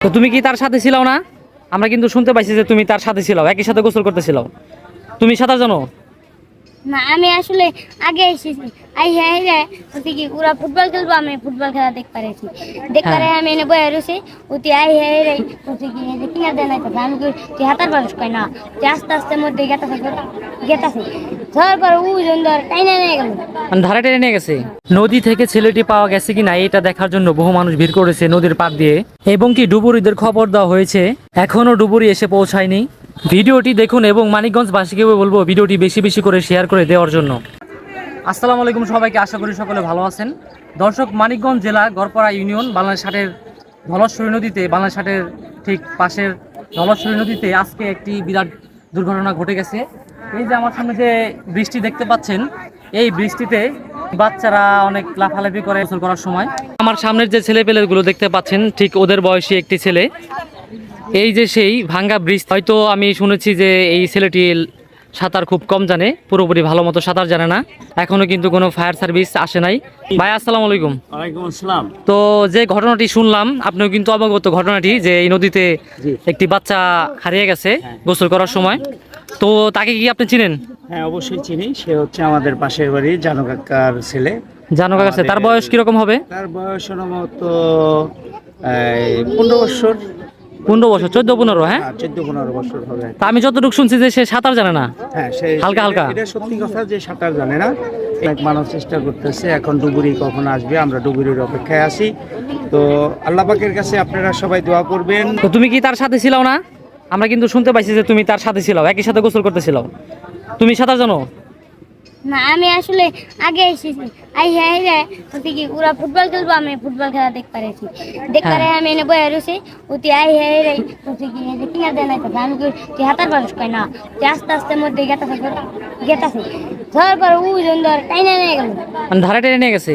তো তুমি কি তার সাথে ছিলাও না? আমরা কিন্তু শুনতে পাইছি যে তুমি তার সাথে ছিলাও, একই সাথে গোসল করতেছিলাও। তুমি সাঁতার জানো? না আমি আসলে আগে এসেছি। আই হ্যাঁ হ্যাঁ হচ্ছে কি ওরা ফুটবল খেলব আমি ফুটবল খেলা দেখতে পারেছি দেখতে পারে আমি এনে বয়ে রয়েছি ওটি আই হ্যাঁ রে হচ্ছে কি এই যে কিনা দেয় না আমি কই তুই হাতার পারস কই না? তুই আস্তে আস্তে মধ্যে গেতাছে গেতাছে। ধর পর টাইনা নিয়ে গেল। মানে ধারে টেনে নিয়ে গেছে। নদী থেকে ছেলেটি পাওয়া গেছে কিনা এটা দেখার জন্য বহু মানুষ ভিড় করেছে নদীর পাড় দিয়ে। এবং কি ডুবুরিদের খবর দেওয়া হয়েছে এখনও ডুবুরি এসে পৌঁছায়নি। ভিডিওটি দেখুন এবং মানিকগঞ্জবাসীকে বলব ভিডিওটি বেশি বেশি করে শেয়ার করে দেওয়ার জন্য। আসসালামু আলাইকুম সবাইকে, আশা করি সকলে ভালো আছেন। দর্শক, মানিকগঞ্জ জেলা গড়পাড়া ইউনিয়ন, বাংলাদেশ হাটের ধলশ্বরী নদীতে, বাংলাদেশ হাটের ঠিক পাশের ধলশ্বরী নদীতে আজকে একটি বিরাট দুর্ঘটনা ঘটে গেছে। এই যে আমার সামনে যে বৃষ্টি দেখতে পাচ্ছেন, এই বৃষ্টিতে বাচ্চারা অনেক লাফালাফি করে গোসল করার সময়। আমার সামনের যে ছেলে গুলো দেখতে পাচ্ছেন, ঠিক ওদের বয়সী একটি ছেলে। এই যে সেই ভাঙ্গা ব্রিজ হয়তো আমি শুনেছি যে এই ছেলেটি সাঁতার খুব কম জানে পুরোপুরি ভালো মতো সাঁতার জানে না। এখনও কিন্তু কোনো ফায়ার সার্ভিস আসে নাই। ভাই আসসালামু আলাইকুম। আসসালাম। তো যে ঘটনাটি শুনলাম আপনিও কিন্তু অবগত ঘটনাটি যে এই নদীতে একটি বাচ্চা হারিয়ে গেছে গোসল করার সময়। তো তাকে কি আপনি চিনেন? হ্যাঁ অবশ্যই চিনি। সে হচ্ছে আমাদের পাশের বাড়ি জানু কাকার ছেলে। জানো কাছে তার বয়স কীরকম হবে? তার বয়স মতো পনেরো বছর। পনেরো বছর চোদ্দ পনেরো হ্যাঁ? চোদ্দ পনেরো বছর হবে। তা আমি যতটুকু শুনছি যে সে সাঁতার জানে না। হ্যাঁ সে হালকা হালকা। এটা সত্যি কথা যে সাঁতার জানে না অনেক মানুষ চেষ্টা করতেছে এখন ডুবুরি কখন আসবে আমরা ডুবুরির অপেক্ষায় আছি। তো আল্লাহ পাকের কাছে আপনারা সবাই দোয়া করবেন। তো তুমি কি তার সাথে ছিলাও না? আমরা কিন্তু শুনতে পাইছি যে তুমি তার সাথে ছিলাও একই সাথে গোসল করতেছিলাও। তুমি সাঁতার জানো? না আমি আসলে আগে এসেছি। আই হ্যাঁ রে হচ্ছে কি ওরা ফুটবল খেলব আমি ফুটবল খেলা দেখতে পারেছি। দেখতে পারে আমি এনে বয়ে রয়েছি ওটি আই হ্যাঁ রে হচ্ছে কি এই যে কিনা দেয় না আমি কই তুই হাতার পারস কই না? তুই আস্তে আস্তে মধ্যে গেতাছে গেতাছে। ধর পর ওই জন ধর টাইনা নিয়ে গেল। মানে ধারে টেনে নিয়ে গেছে?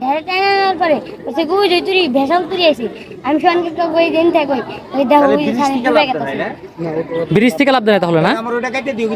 ঢেরে টাইনা নেওয়ার পরে হচ্ছে ওই যে তুই ভেসাল তুই আছি আমি সনকে তো ওই দিন থাকি ওই দেখো ওই ডুবে গেতাছে। ব্রিজ থেকে লাভ দেয় তাহলে না? আমার ওটা কেটে দিও